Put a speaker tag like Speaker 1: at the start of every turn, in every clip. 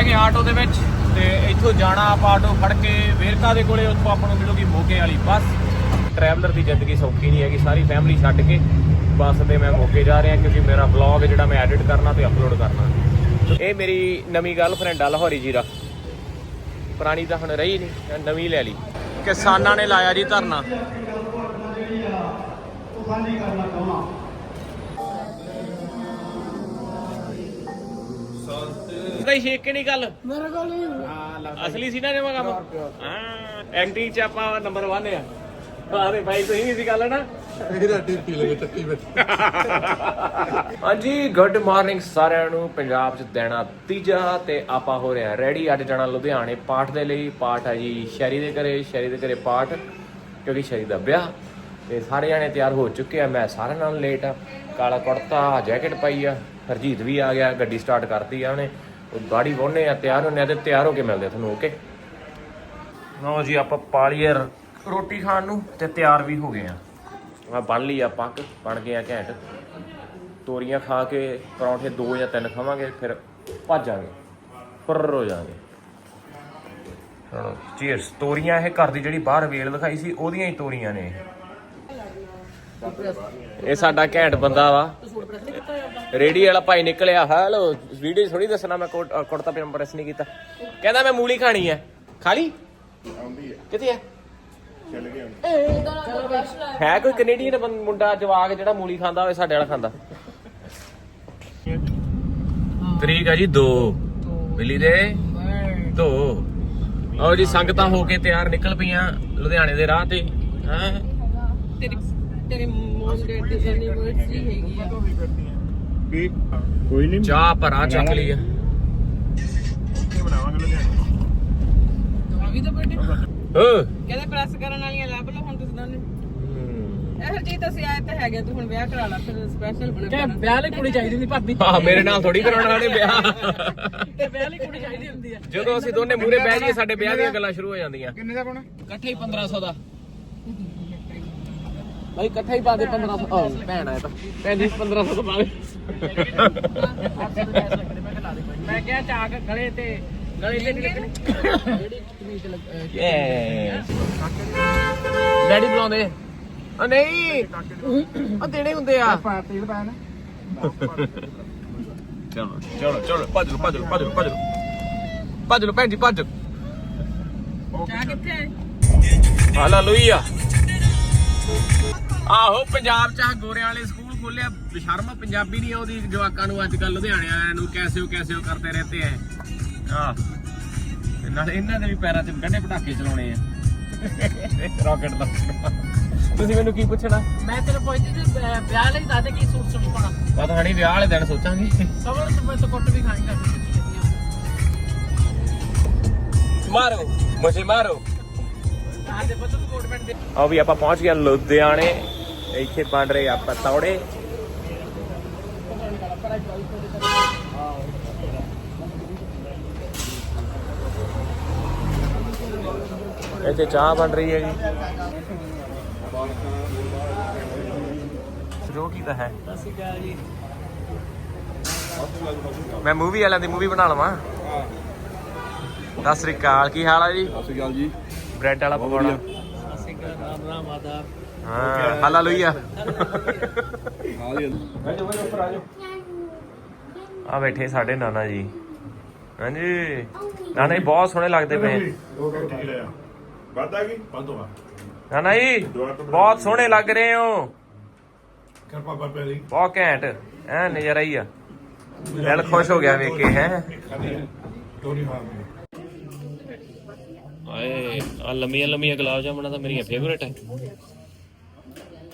Speaker 1: ਬਹਿ ਗਏ ਆਟੋ ਦੇ ਵਿੱਚ ਤੇ ਇੱਥੋਂ ਜਾਣਾ ਆਪਾਂ ਆਟੋ ਫੜ ਕੇ ਵੇਰਕਾ ਦੇ ਕੋਲੇ ਉੱਥੋਂ ਆਪਾਂ ਨੂੰ ਮਿਲੂਗੀ ਮੋਗੇ ਵਾਲੀ ਬੱਸ। ਟਰੈਵਲਰ ਦੀ ਜ਼ਿੰਦਗੀ ਸੌਖੀ ਨਹੀਂ ਹੈਗੀ ਸਾਰੀ ਫੈਮਿਲੀ ਛੱਡ ਕੇ ਬੱਸ ਤੇ ਮੈਂ ਮੋਗੇ ਜਾ ਰਿਹਾ ਕਿਉਂਕਿ ਮੇਰਾ ਵਲੌਗ ਜਿਹੜਾ ਮੈਂ ਐਡਿਟ ਕਰਨਾ ਤੇ ਅਪਲੋਡ ਕਰਨਾ। ਇਹ ਮੇਰੀ ਨਵੀਂ ਗਰਲਫ੍ਰੈਂਡ ਆ ਲਾਹੌਰੀ ਜੀਰਾ ਪੁਰਾਣੀ ਤਾਂ ਹੁਣ ਰਹੀ ਨਹੀਂ ਨਵੀਂ ਲੈ ਲਈ। ਕਿਸਾਨਾਂ ਨੇ ਲਾਇਆ ਜੀ ਧਰਨਾ। ਕਈ ਛੇਕ ਕੇ ਨਹੀਂ ਗੱਲ।
Speaker 2: ਮੇਰੇ ਕੋਲ ਨਹੀਂ।
Speaker 1: ਅਸਲੀ ਸੀ ਨਾ ਜਮਾ ਕੰਮ। ਹਾਂ ਐਕਟਿੰਗ ਚ ਆਪਾਂ ਨੰਬਰ 1 ਆ। ਆਰੇ ਭਾਈ ਤੁਸੀਂ ਵੀ ਸੀ ਗੱਲ ਨਾ।
Speaker 3: ਮੇਰਾ ਟਿੱਪੀ ਲਗੇ ਟੱਕੀ ਵਿੱਚ
Speaker 1: ਹਾਂਜੀ ਗੁੱਡ ਮਾਰਨਿੰਗ ਸਾਰਿਆਂ ਨੂੰ। ਪੰਜਾਬ 'ਚ ਦੇਣਾ ਤੀਜਾ ਤੇ ਆਪਾਂ ਹੋ ਰਹੇ ਹਾਂ ਰੈਡੀ ਅੱਜ ਜਾਣਾ ਲੁਧਿਆਣੇ ਪਾਠ ਦੇ ਲਈ। ਪਾਠ ਹੈ ਜੀ ਸ਼ੈਰੀ ਦੇ ਘਰੇ ਸ਼ੈਰੀ ਦੇ ਘਰੇ ਪਾਠ ਕਿਉਂਕਿ ਸ਼ੈਰੀ ਦਾ ਵਿਆਹ। ਤੇ ਸਾਰੇ ਜਾਣੇ ਤਿਆਰ ਹੋ ਚੁੱਕੇ ਆ। ਮੈਂ ਸਾਰਿਆਂ ਨਾਲ ਲੇਟ ਆ। ਕਾਲਾ ਕੁੜਤਾ ਜੈਕਟ ਪਾਈ ਆ। ਹਰਜੀਤ ਵੀ ਆ ਗਿਆ ਗੱਡੀ ਸਟਾਰਟ ਕਰਤੀ ਆ ਉਹਨੇ। ਉਹ ਗਾੜੀ ਵੋਨੇ ਆ, ਤਿਆਰ ਹੁੰਨੇ ਆ ਤੇ ਤਿਆਰ ਹੋ ਕੇ ਮਿਲਦੇ ਆ ਤੁਹਾਨੂੰ ਓਕੇ ਲਓ ਜੀ, ਆਪਾਂ ਪਾਲੀਏ ਰੋਟੀ ਖਾਣ ਨੂੰ ਤੇ ਤਿਆਰ ਵੀ ਹੋ ਗਏ ਆ। ਆ ਬਣ ਲਈ ਆ ਪੱਕ, ਬਣ ਗਏ ਆ ਘੈਂਟ। ਤੋਰੀਆਂ ਖਾ ਕੇ ਪਰੌਂਠੇ ਦੋ ਜਾਂ ਤਿੰਨ ਖਾਵਾਂਗੇ, ਫਿਰ ਭੱਜਾਂਗੇ ਫੁਰ ਹੋ ਜਾਾਂਗੇ ਚਲੋ ਚੀਅਰਸ ਤੋਰੀਆਂ ਇਹ ਘਰ ਦੀ ਜਿਹੜੀ ਬਾਹਰ ਵੇਲ ਦਿਖਾਈ ਸੀ, ਉਹਦੀਆਂ ਹੀ ਤੋਰੀਆਂ ਨੇ। ਇਹ ਸਾਡਾ ਘੈਂਟ ਬੰਦਾ ਵਾ। ਰੇੜੀ ਵਾਲਾ ਭਾਈ ਨਿਕਲਿਆ। ਹੈਲੋ ਵੀਡੀਓ ਥੋੜੀ ਦੱਸਣਾ ਮੈਂ ਕੋਟ- ਅ, ਕੁੜਤਾ ਪਜਾਮਾ ਪ੍ਰੈਸ ਨਹੀਂ ਕੀਤਾ। ਕਹਿੰਦਾ ਮੈਂ ਮੂਲੀ ਖਾਣੀ ਹੈ ਖਾ ਲਈ?
Speaker 3: ਆਉਂਦੀ ਹੈ
Speaker 1: ਕਿੱਥੇ ਹੈ
Speaker 3: ਚੱਲ ਗਿਆ
Speaker 1: ਹੈ ਕੋਈ ਕੈਨੇਡੀਅਨ ਬੰ- ਮੁੰਡਾ ਜਵਾਕ ਜਿਹੜਾ ਮੂਲੀ ਖਾਂਦਾ ਹੋਵੇ ਸਾਡੇ ਵਾਲਾ ਖਾਂਦਾ। ਤਰੀਕ ਆ ਜੀ 2 ਮਿਲੀ ਦੇ? 2 ਆਓ ਜੀ ਸੰਗਤਾਂ ਹੋ ਕੇ ਤਿਆਰ ਨਿਕਲ ਪਈਆਂ ਲੁਧਿਆਣੇ ਦੇ ਰਾਹ ਤੇ। ਹਾਂ?
Speaker 2: ਤੇਰੀ ਡੈਡ ਦੀ ਐਨੀਵਰਸਰੀ ਹੈਗੀ ਆ।
Speaker 3: ਕੋਈ ਨਹੀਂ।
Speaker 1: ਚਾਹ ਭਰਾ ਚੱਕ ਲਈ ਆ
Speaker 3: ਬਣਾਵਾਂਗੇ ਲੁਧਿਆਣੇ
Speaker 2: ਆ ਵੀ ਤਾਂ ਬਰਥਡੇ
Speaker 1: ਓ
Speaker 2: ਕਹਿੰਦੇ ਪ੍ਰੈਸ ਕਰਨ ਵਾਲੀਆਂ ਲੱਭ ਲਓ ਹੁਣ ਤੁਸੀਂ ਦੋਨੇ। ਇਹ ਹਰਜੀਤ ਅਸੀਂ ਆਏ ਤਾਂ ਹੈਗੇ ਤੂੰ ਹੁਣ ਵਿਆਹ ਕਰਾ ਲਾ ਫਿਰ ਸਪੈਸ਼ਲ ਬਣੇ
Speaker 4: ਕਿ ਵਿਆਹ ਲਈ ਕੁੜੀ ਚਾਹੀਦੀ ਹੁੰਦੀ ਭਾਬੀ?
Speaker 1: ਹਾਂ ਮੇਰੇ ਨਾਲ ਥੋੜੀ ਕਰਾਉਣ ਵਾਲੇ ਵਿਆਹ।
Speaker 4: ਤੇ ਵਿਆਹ ਲਈ ਕੁੜੀ ਚਾਹੀਦੀ ਹੁੰਦੀ ਹੈ
Speaker 1: ਜਦੋਂ ਅਸੀਂ ਦੋਨੇ ਮੂਰੇ ਬਹਿ ਜਾਈਏ ਸਾਡੇ ਵਿਆਹ ਦੀਆਂ ਗੱਲਾਂ ਸ਼ੁਰੂ ਹੋ ਜਾਂਦੀਆਂ।
Speaker 3: ਕਿੰਨੇ ਦਾ ਪਾਉਣਾ?
Speaker 4: ਇਕੱਠੇ ਹੀ 1500 ਦਾ। ਭਾਈ ਇਕੱਠਾ ਹੀ ਪਾ ਦੇ 1500 ਆਹ ਭੈਣ ਆਇਆ ਤਾਂ। ਭੈਣ ਜੀ 1500 ਤੋਂ ਪਾ ਦੇ ਮੈਂ ਕਿਹਾ ਚਾਕ ਗਲੇ ਤੇ ਗਲੇ ਤੇ ਜਿਹੜੀ ਕਮੀਜ਼ ਲੱਗ ਡੈਡੀ ਬੁਲਾਉਂਦੇ। ਆ ਨਹੀਂ ਆ ਦੇਣੇ ਹੁੰਦੇ ਆ।
Speaker 3: ਪਾਰਟੀ ਦਾ ਨਾ
Speaker 1: ਚਲੋ ਚਲੋ ਚਲੋ, ਭੱਜ ਲਓ ਭੱਜ ਲਓ ਭੱਜ ਲਓ ਭੱਜ ਲਓ। ਭੱਜ ਲਓ, ਭੈਣ ਜੀ, ਭੱਜ।
Speaker 2: ਚਾਹ ਕਿੱਥੇ ਹੈ
Speaker 1: ਹਾਲੇਲੂਇਆ। ਆਹੋ, ਪੰਜਾਬ ਚ ਆਹ ਗੋਰਿਆਂ ਵਾਲੇ ਸਕੂਲ ਖੋਲਿਆ ਬਸ਼ਰਮ ਪੰਜਾਬੀ ਨਹੀਂ ਆਉਂਦੀ ਜਵਾਕਾਂ ਨੂੰ ਅੱਜ ਕੱਲ ਲੁਧਿਆਣੇ ਵਾਲਿਆਂ ਨੂੰ ਕੈਸੇ ਹੋ ਕੈਸੇ ਹੋ ਕਰਦੇ ਰਹਤੇ ਐ ਆਹ ਨਾਲੇ ਇਹਨਾਂ ਦੇ ਵੀ ਪੈਰਾਂ 'ਚ ਗੰਢੇ ਪਟਾਕੇ ਚਲਾਉਣੇ ਆ। ਰਾਕਟ ਦਾ ਤੁਸੀਂ ਮੈਨੂੰ ਕੀ ਪੁੱਛਣਾ?
Speaker 4: ਮੈਂ ਤੇਰੇ ਪੁੱਛਦੀ ਸੀ ਵਿਆਹ- ਵਿਆਹ ਲਈ ਦੱਸ ਦੇ ਕੀ ਸੂਟ ਸੂਟ ਪਾਣਾ
Speaker 1: ਪਤਾ ਨਹੀਂ ਵਿਆਹ ਵਾਲੇ ਦਿਨ ਸੋਚਾਂਗੇ।
Speaker 4: ਸਵਰ ਤੋਂ ਮੈਂ ਕੁੱਟ ਵੀ ਖਾਣੀ ਕਰ
Speaker 1: ਮਾਰੋ ਮੁਝੇ ਮਾਰੋ।
Speaker 4: ਆ ਦੇ ਬੱਤੂ ਕੋਟ ਪੈਂਟ ਦੇ।
Speaker 1: ਆ ਵੀ ਆਪਾਂ ਪਹੁੰਚ ਗਏ ਲੁਧਿਆਣੇ। ਇੱਥੇ ਬਣ ਰਹੇ ਆ ਪਤੌੜੇ। ਇੱਥੇ ਚਾਹ ਬਣ ਰਹੀ ਹੈ ਜੀ। ਸ਼ੁਰੂ ਕੀਤਾ ਹੈ? ਮੈਂ ਮੂਵੀ ਵਾਲਿਆਂ ਦੀ ਮੂਵੀ ਬਣਾ ਲਵਾਂ। ਸਤਿ ਸ੍ਰੀ ਅਕਾਲ ਕੀ ਹਾਲ ਆ ਜੀ?
Speaker 3: ਸਤਿ ਸ਼੍ਰੀ ਅਕਾਲ ਜੀ।
Speaker 1: ਬ੍ਰੈਡ ਵਾਲਾ ਪਕੌੜਾ।
Speaker 4: ਸਤਿ ਸ਼੍ਰੀ ਅਕਾਲ ਰਾਮ ਰਾਮ ਆਦਾ
Speaker 1: ਹਾਂ। ਹਾਲੇਲੂਇਆ।
Speaker 3: ਹਾਂ ਜੀ
Speaker 1: ਆ ਬੈਠੇ ਸਾਡੇ ਨਾਨਾ ਜੀ। ਹਾਂਜੀ। ਨਾਨਾ ਜੀ ਬਹੁਤ ਸੋਹਣੇ ਲੱਗਦੇ ਪਏ।
Speaker 3: ਵਾਦਾ ਕੀ
Speaker 1: ਨਾਨਾ ਜੀ ਬਹੁਤ ਸੋਹਣੇ ਲੱਗ ਰਹੇ ਹੋ।
Speaker 3: ਕਿਰਪਾ ਕਰ ਪੈਰੀ
Speaker 1: ਬਹੁਤ ਘੈਂਟ। ਐ ਨਜ਼ਾਰਾ ਹੀ ਆ। ਦਿਲ ਖੁਸ਼ ਹੋ ਗਿਆ ਵੇਖ ਕੇ ਹੈ। ਆਏ ਆ ਲੰਮੀਆਂ ਲੰਮੀਆਂ ਗੁਲਾਬ ਜਾਮਣਾ ਤਾਂ ਮੇਰੀਆਂ ਫੇਵਰੇਟ ਹੈ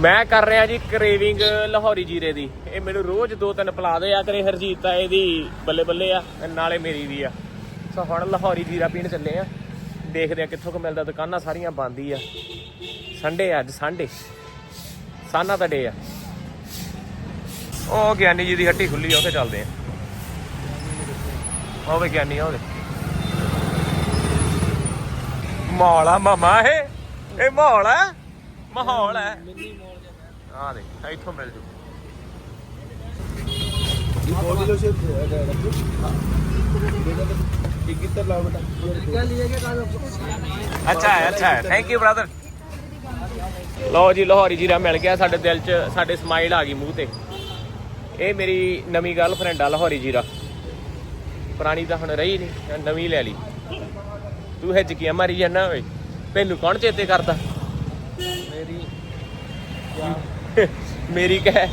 Speaker 1: ਮੈਂ ਕਰ ਰਿਹਾ ਜੀ ਕਰੇਵਿੰਗ ਲਾਹੌਰੀ ਜੀਰੇ ਦੀ। ਇਹ ਮੈਨੂੰ ਰੋਜ਼ ਦੋ ਤਿੰਨ ਪਿਲਾ ਦੇ ਆ ਕਰੇ ਹਰਜੀਤ ਤਾਂ ਇਹਦੀ ਬੱਲੇ ਬੱਲੇ ਆ ਨਾਲੇ ਮੇਰੀ ਵੀ ਆ। ਸੋ ਹੁਣ ਲਾਹੌਰੀ ਜੀਰਾ ਪੀਣ ਚੱਲੇ ਆ। ਦੇਖਦੇ ਆ ਕਿੱਥੋਂ ਕੁ ਮਿਲਦਾ। ਦੁਕਾਨਾਂ ਸਾਰੀਆਂ ਬੰਦ ਹੀ ਆ। ਸੰਡੇ ਅੱਜ ਸੰਡੇ ਸਾਨਾ ਦਾ ਡੇ ਆ। ਉਹ ਗਿਆਨੀ ਜੀ ਦੀ ਹੱਟੀ ਖੁੱਲੀ ਆ, ਉੱਥੇ ਚੱਲਦੇ ਆ। ਉਹ ਵੀ ਗਿਆਨੀ ਆ ਉਹਦੇ। ਮਾਹੌਲ ਆ ਮਾਮਾ ਇਹ। ਇਹ ਮਾਹੌਲ ਆ। ਮਾਹੌਲ ਹੈ ਆ ਦੇ ਇੱਥੋਂ ਮਿਲ ਜੂ। ਅੱਛਾ ਹੈ ਅੱਛਾ ਹੈ। ਥੈਂਕ ਯੂ ਬ੍ਰਦਰ ਲਓ ਜੀ ਲਾਹੌਰੀ ਜੀਰਾ ਮਿਲ ਗਿਆ ਸਾਡੇ ਦਿਲ 'ਚ ਸਾਡੇ ਸਮਾਈਲ ਆ ਗਈ ਮੂੰਹ ਤੇ। ਇਹ ਮੇਰੀ ਨਵੀਂ ਗਰਲਫ੍ਰੈਂਡ ਆ ਲਾਹੌਰੀ ਜੀਰਾ। ਪੁਰਾਣੀ ਤਾਂ ਹੁਣ ਰਹੀ ਨਹੀਂ ਨਵੀਂ ਲੈ ਲਈ। ਤੂੰ ਹਿੱਜ ਕੀ ਮਾਰੀ ਜਾਂਦਾ ਓਏ। ਤੈਨੂੰ ਕੌਣ ਚੇਤੇ ਕਰਦਾ? ਮੇਰੀ ਕਹਿ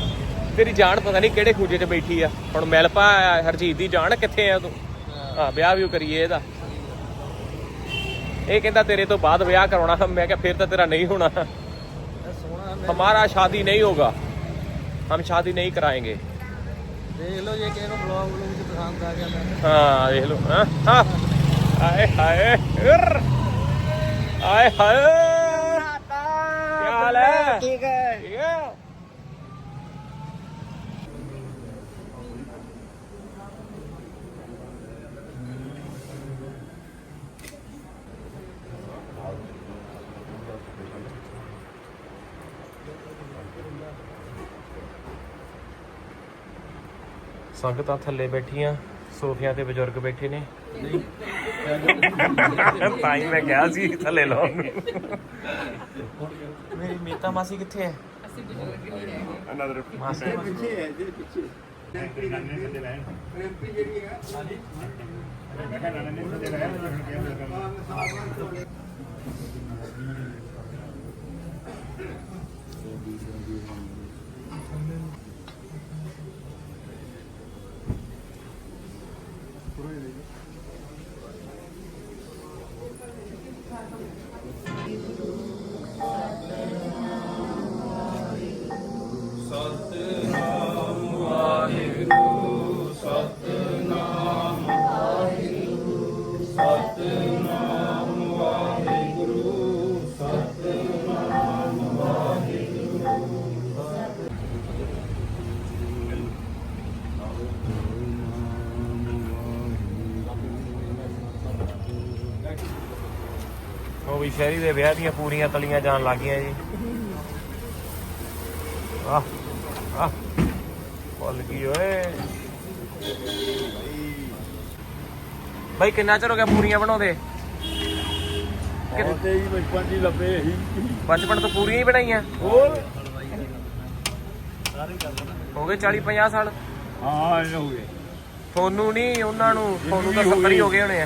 Speaker 1: ਤੇਰੀ ਜਾਨ ਪਤਾ ਨਹੀਂ ਕਿਹੜੇ ਖੂਜੇ 'ਚ ਬੈਠੀ ਆ। ਹੁਣ ਮਿਲ ਪਾ ਹਰਜੀਤ ਦੀ ਜਾਨ ਕਿੱਥੇ ਆ ਤੂੰ? ਆ ਵਿਆਹ ਵੀ ਕਰੀਏ ਇਹਦਾ। ਇਹ ਕਹਿੰਦਾ ਤੇਰੇ ਤੋਂ ਬਾਅਦ ਵਿਆਹ ਕਰਾਉਣਾ ਮੈਂ ਕਿਹਾ ਫਿਰ ਤਾਂ ਤੇਰਾ ਨਹੀਂ ਹੋਣਾ। ਹਮਾਰਾ ਸ਼ਾਦੀ ਨਹੀਂ ਹੋਗਾ ਹਮ ਸ਼ਾਦੀ ਨਹੀਂ ਕਰਾएंगे
Speaker 4: ਦੇਖ ਲਓ ਜੇ ਕਿਸੇ ਨੂੰ ਬਲੌਗ ਬਲੌਗ ਚ ਪਸੰਦ ਆ ਗਿਆ
Speaker 1: ਹਾਂ ਦੇਖ ਲਓ ਹਾਂ? ਹਾਂ। ਆਏ ਹਾਏ। ਆਏ ਹਾਏ। ਕੀ ਹਾਲ ਹੈ। ਠੀਕ ਹੈ। ਸੰਗਤਾਂ ਥੱਲੇ ਬੈਠੀਆਂ ਸੋਫਿਆਂ ਤੇ ਬਜ਼ੁਰਗ ਬੈਠੇ ਨੇ। ਤਾਂ ਹੀ ਮੈਂ ਕਿਹਾ ਸੀ ਥੱਲੇ ਲਾਉਣ ਨੂੰ। ਮੇਰੀ ਮੀਤਾ ਮਾਸੀ ਕਿੱਥੇ ਹੈ?
Speaker 3: ਅਨਦਰ
Speaker 1: ਮਾਸੀ
Speaker 3: ਮੈਂ ਕਹਿੰਦਾ ਨਾਨੇ ਨੇ ਦੇ ਰਹਿਣ
Speaker 1: ਵੀ ਸ਼ਹਿਰੀ ਦੇ ਵਿਆਹ ਦੀਆਂ ਪੂਰੀਆਂ ਤਲੀਆਂ ਜਾਣ ਲੱਗੀਆਂ ਜੀ। ਆਹ ਆਹ ਫੁੱਲ ਗਈ ਓਏ। ਬਾਈ ਕਿੰਨਾ ਚਿਰ ਹੋ ਗਿਆ ਪੂਰੀਆਂ ਬਣਾਉਂਦੇ?
Speaker 3: ਤੇ ਜੀ ਬਚਪਨ ਦੀ ਲੱਭੇ ਹੀ।
Speaker 1: ਬਚਪਨ ਤੋਂ ਪੂਰੀਆਂ ਹੀ ਬਣਾਈਆਂ?
Speaker 3: ਹੋਰ?
Speaker 1: ਹੋ ਗਏ 40 50 ਸਾਲ?
Speaker 3: ਹਾਂ ਇਹ ਹੋ ਗਏ।
Speaker 1: ਤੁਹਾਨੂੰ ਨਹੀਂ ਉਹਨਾਂ ਨੂੰ। ਤੁਹਾਨੂੰ ਤਾਂ 70 ਹੀ ਹੋ ਗਏ ਹੋਣੇ ਆ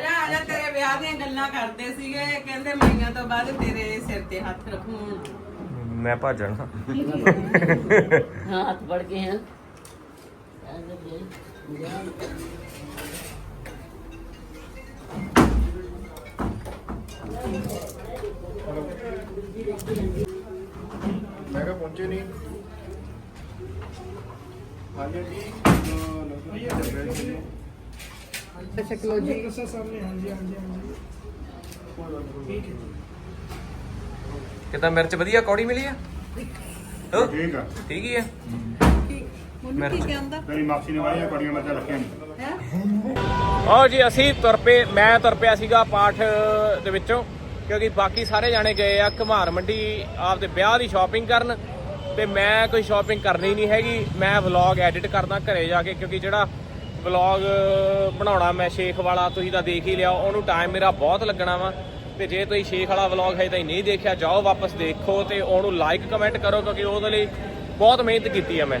Speaker 2: ਜਾ ਆ ਜਾ ਤੇਰੇ ਵਿਆਹ ਦੀਆਂ ਗੱਲਾਂ ਕਰਦੇ ਸੀਗੇ ਕਹਿੰਦੇ ਮਈਆਂ ਤੋਂ ਬਾਅਦ ਤੇਰੇ ਸਿਰ ਤੇ ਹੱਥ ਰੱਖੂਣ
Speaker 1: ਮੈਂ ਭਾਜਣ
Speaker 5: ਹਾਂ ਹੱਥ ਵੜ ਗਏ ਹਨ।
Speaker 3: ਮੈਂ ਪਹੁੰਚੇ ਨਹੀਂ ਹਾਂਜੀ ਜੀ। ਹਾਂਜੀ
Speaker 2: ਸ਼ਕਲੋ ਜੀ।
Speaker 1: ਕਿਦਾਂ ਮਿਰਚ ਵਧੀਆ? ਕੌੜੀ ਮਿਲੀ ਆ? ਹੋ?
Speaker 3: ਠੀਕ ਆ।
Speaker 1: ਠੀਕ ਹੀ ਆ?
Speaker 2: ਮੈਨੂੰ ਕੀ ਕਹਿੰਦਾ?
Speaker 3: ਤੇਰੀ ਮਾਸੀ ਨੇ ਵਾਈਆਂ ਬੜੀਆਂ ਮੱਝਾਂ ਰੱਖੀਆਂ ਨੇ।
Speaker 2: ਹੈ?
Speaker 1: ਆਓ ਜੀ ਅਸੀਂ ਤੁਰ ਪਏ ਮੈਂ ਤੁਰ ਪਿਆ ਸੀਗਾ ਪਾਠ ਦੇ ਵਿੱਚੋਂ ਕਿਉਂਕਿ ਬਾਕੀ ਸਾਰੇ ਜਾਣੇ ਗਏ ਆ ਘਮਾਰ ਮੰਡੀ ਆਪਦੇ ਵਿਆਹ ਦੀ ਸ਼ਾਪਿੰਗ ਕਰਨ ਤੇ ਮੈਂ ਕੋਈ ਸ਼ਾਪਿੰਗ ਕਰਨੀ ਨਹੀਂ ਹੈਗੀ। ਮੈਂ ਵਲੌਗ ਐਡਿਟ ਕਰਦਾ ਘਰੇ ਜਾ ਕੇ ਕਿਉਂਕਿ ਜਿਹੜਾ ਵਲੌਗ ਬਣਾਉਣਾ ਮੈਂ ਸ਼ੇਖ ਵਾਲਾ, ਤੁਸੀਂ ਤਾਂ ਦੇਖ ਹੀ ਲਿਆ, ਉਹਨੂੰ ਟਾਈਮ ਮੇਰਾ ਬਹੁਤ ਲੱਗਣਾ ਵਾ। ਤੇ ਜੇ ਤੁਸੀਂ ਸ਼ੇਖ ਵਾਲਾ ਵਲੌਗ ਹੈ ਤਾਂ ਨਹੀਂ ਦੇਖਿਆ, ਜਾਓ ਵਾਪਸ ਦੇਖੋ ਤੇ ਉਹਨੂੰ ਲਾਈਕ ਕਮੈਂਟ ਕਰੋ ਕਿਉਂਕਿ ਉਹਦੇ ਲਈ ਬਹੁਤ ਮਿਹਨਤ ਕੀਤੀ ਆ ਮੈਂ।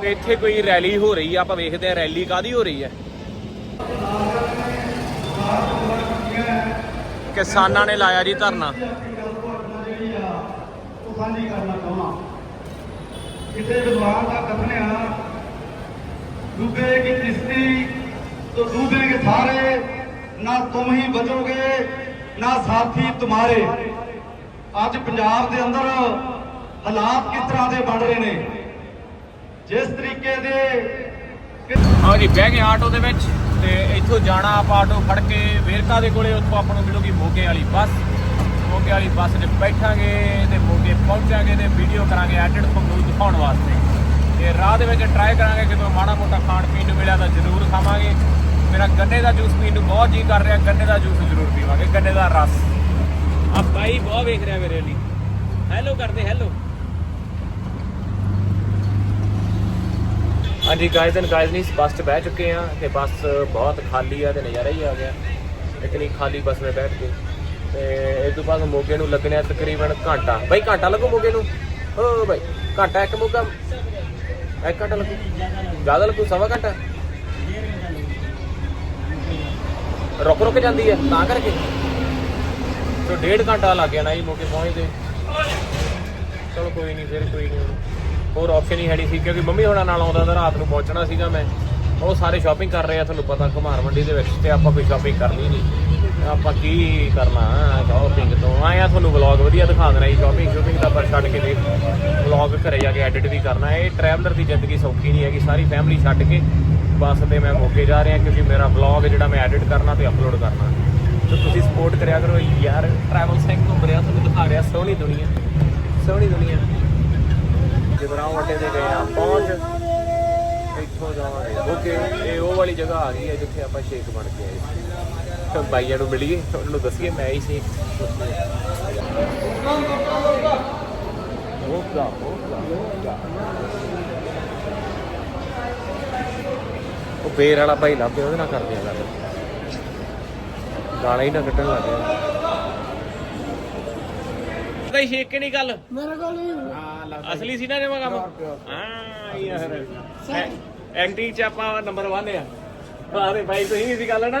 Speaker 1: ਤੇ ਇੱਥੇ ਕੋਈ ਰੈਲੀ ਹੋ ਰਹੀ ਆ, ਆਪਾਂ ਵੇਖਦੇ ਆ ਰੈਲੀ ਕਾਦੀ ਹੋ ਰਹੀ ਹੈ ਕਿਸਾਨਾਂ ਨੇ ਲਾਇਆ ਜੀ ਧਰਨਾ।
Speaker 3: ਉਹ ਵਿਦਵਾਨ ਦਾ ਕਥਨ ਆ डूबेगी किश्ती तो डूबेंगे सारे ना तुम ही बचोगे ना साथी तुम्हारे ਅੱਜ ਪੰਜਾਬ ਦੇ ਅੰਦਰ ਹਾਲਾਤ ਕਿਸ ਤਰ੍ਹਾਂ ਦੇ ਬਣ ਰਹੇ ਨੇ ਜਿਸ ਤਰੀਕੇ ਦੇ
Speaker 1: ਹਾਂ ਜੀ ਬਹਿ ਗਏ ਆਟੋ ਦੇ ਵਿੱਚ ਤੇ ਇੱਥੋਂ ਜਾਣਾ ਆਪਾਂ ਆਟੋ ਫੜ ਕੇ ਵੇਰਕਾ ਦੇ ਕੋਲੇ ਉੱਥੋਂ ਆਪਾਂ ਨੂੰ ਮਿਲੂਗੀ ਮੋਗੇ ਵਾਲੀ ਬੱਸ ਮੋਗੇ ਵਾਲੀ ਬੱਸ 'ਚ ਬੈਠਾਂਗੇ ਤੇ ਮੋਗੇ ਪਹੁੰਚਾਂਗੇ ਤੇ ਵੀਡੀਓ ਕਰਾਂਗੇ ਐਡਿਟ ਤੁਹਾਨੂੰ ਦਿਖਾਉਣ ਵਾਸਤੇ ਤੇ ਰਾਹ ਦੇ ਵਿੱਚ ਟਰਾਈ ਕਰਾਂਗੇ ਕਿ ਕੋਈ ਮਾੜਾ ਮੋਟਾ ਖਾਣ ਪੀਣ ਨੂੰ ਮਿਲਿਆ ਤਾਂ ਜ਼ਰੂਰ ਖਾਵਾਂਗੇ। ਮੇਰਾ ਗੰਨੇ ਦਾ ਜੂਸ ਪੀਣ ਨੂੰ ਬਹੁਤ ਜੀ ਕਰ ਰਿਹਾ, ਗੰਨੇ ਦਾ ਜੂਸ ਜ਼ਰੂਰ ਪੀਵਾਂਗੇ, ਗੰਨੇ ਦਾ ਰਸ। ਆ ਬਾਈ ਬਹੁਤ ਵੇਖ ਰਿਹਾ ਮੇਰੇ ਲਈ ਹੈਲੋ ਕਰਦੇ ਹੈਲੋ ਹਾਂਜੀ ਗਾਇਜ਼ ਐਂਡ ਗਾਇਜ਼ ਨਹੀਂ ਬੱਸ 'ਚ ਬਹਿ ਚੁੱਕੇ ਆ ਤੇ ਬੱਸ ਬਹੁਤ ਖਾਲੀ ਆ ਤੇ ਨਜ਼ਾਰਾ ਹੀ ਆ ਗਿਆ। ਇਤਨੀ ਖਾਲੀ ਬੱਸ ਵਿੱਚ ਬੈਠ ਕੇ। ਤੇ ਇਸ ਤੋਂ ਬਾਅਦ ਮੋਗੇ ਨੂੰ ਲੱਗਣੇ ਤਕਰੀਬਨ ਘੰਟਾ। ਬਾਈ ਘੰਟਾ ਲੱਗੂ ਮੋਗੇ ਨੂੰ? ਓ ਬਾਈ, ਘੰਟਾ ਇੱਕ ਮੋਗਾ ਇੱਕ ਘੰਟਾ ਲੱਗੂ। ਜ਼ਿਆਦਾ ਲੱਗੂ, ਸਵਾ ਘੰਟਾ? ਰੁਕ ਰੁਕ ਜਾਂਦੀ ਹੈ, ਤਾਂ ਕਰਕੇ। ਤੇ ਡੇਢ ਘੰਟਾ ਲੱਗ ਜਾਣਾ ਜੀ ਮੋਗੇ ਪਹੁੰਚਦੇ। ਚਲੋ ਕੋਈ ਨਹੀਂ, ਫਿਰ ਕੋਈ ਨਹੀਂ। ਹੋਰ ਆਪਸ਼ਨ ਹੀ ਹੈ ਸੀ, ਕਿਉਂਕਿ ਮੰਮੀ ਹੋਣਾ ਨਾਲ ਆਉਂਦਾ ਤਾਂ ਰਾਤ ਨੂੰ ਪਹੁੰਚਣਾ ਸੀਗਾ ਮੈਂ। ਉਹ ਸਾਰੇ ਸ਼ਾਪਿੰਗ ਕਰ ਰਹੇ ਆ, ਤੁਹਾਨੂੰ ਪਤਾ ਘੁਮਾਰ ਮੰਡੀ ਦੇ ਵਿੱਚ, ਤੇ ਆਪਾਂ ਕੋਈ ਸ਼ਾਪਿੰਗ ਕਰਨੀ ਨਹੀਂ। ਆਪਾਂ ਕੀ ਕਰਨਾ ਸ਼ਾਪਿੰਗ ਤੋਂ? ਆਏ ਆ ਤੁਹਾਨੂੰ ਵਲੌਗ ਵਧੀਆ ਦਿਖਾ ਦੇਣਾ ਜੀ ਸ਼ਾਪਿੰਗ ਸ਼ਾਪਿੰਗ ਦਾ ਪਰ ਛੱਡ ਕੇ ਦੇ ਵਲੌਗ ਘਰੇ ਜਾ ਕੇ ਐਡਿਟ ਵੀ ਕਰਨਾ। ਇਹ ਟਰੈਵਲਰ ਦੀ ਜ਼ਿੰਦਗੀ ਸੌਖੀ ਨਹੀਂ ਹੈਗੀ, ਸਾਰੀ ਫੈਮਿਲੀ ਛੱਡ ਕੇ ਬੱਸ ਤੇ ਮੈਂ ਮੋਗੇ ਜਾ ਰਿਹਾ ਕਿਉਂਕਿ ਮੇਰਾ ਵਲੌਗ ਜਿਹੜਾ ਮੈਂ ਐਡਿਟ ਕਰਨਾ ਤੇ ਅਪਲੋਡ ਕਰਨਾ। ਤੇ ਤੁਸੀਂ ਸਪੋਰਟ ਕਰਿਆ ਕਰੋ ਯਾਰ ਟਰੈਵਲ ਸਿੰਘ ਘੁੰਮ ਰਿਹਾ, ਤੁਹਾਨੂੰ ਦਿਖਾ ਰਿਹਾ ਸੋਹਣੀ ਦੁਨੀਆ। ਸੋਹਣੀ ਦੁਨੀਆ। ਜਗਰਾਉਂ ਅੱਡੇ ਤੇ ਗਏ ਆ ਪਹੁੰਚ। ਇੱਥੋਂ ਜਾਵਾਂਗੇ ਓਕੇ ਇਹ ਉਹ ਵਾਲੀ ਜਗ੍ਹਾ ਆ ਗਈ ਹੈ ਜਿੱਥੇ ਆਪਾਂ ਸ਼ੇਕ ਬਣ ਕੇ ਆਏ ਬਾਈਆਂ ਨੂੰ ਮਿਲੀਏ ਉਹਨਾਂ ਨੂੰ ਦੱਸੀਏ ਮੈਂ ਹੀ ਸੀ। ਉਹ ਬੇਰ ਵਾਲਾ ਭਾਈ ਲੱਭੇ ਉਹਦੇ ਨਾਲ ਕਰਦੇ ਆ ਗੱਲ। ਹੀ ਨਾ ਕੱਢਣ ਲੱਗ ਕਈ ਸ਼ੇਕ ਨਹੀਂ ਗੱਲ?
Speaker 6: ਮੇਰੇ ਕੋਲ ਨਹੀਂ।
Speaker 1: ਅਸਲੀ ਸੀ ਨਾ ਨੇ ਕੰਮ? ਹਾਂ ਯਾਰ। ਐਂਟੀ ਚ ਆਪਾਂ ਨੰਬਰ 1 ਆ। ਆਰੇ ਭਾਈ ਤੁਸੀਂ ਵੀ ਸੀ ਗੱਲ ਨਾ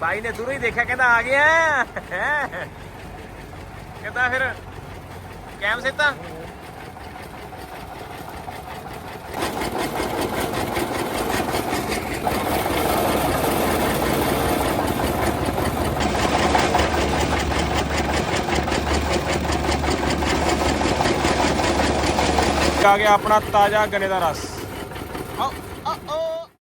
Speaker 1: ਬਾਈ ਨੇ ਦੂਰੋਂ ਹੀ ਦੇਖਿਆ, ਕਹਿੰਦਾ ਆ ਗਿਆ ਹੈਂ। ਕਹਿੰਦਾ ਫਿਰ, ਕੈਮ ਸੇਤਾ ਆ ਗਿਆ ਆਪਣਾ ਤਾਜ਼ਾ ਗੰਨੇ ਦਾ ਰਸ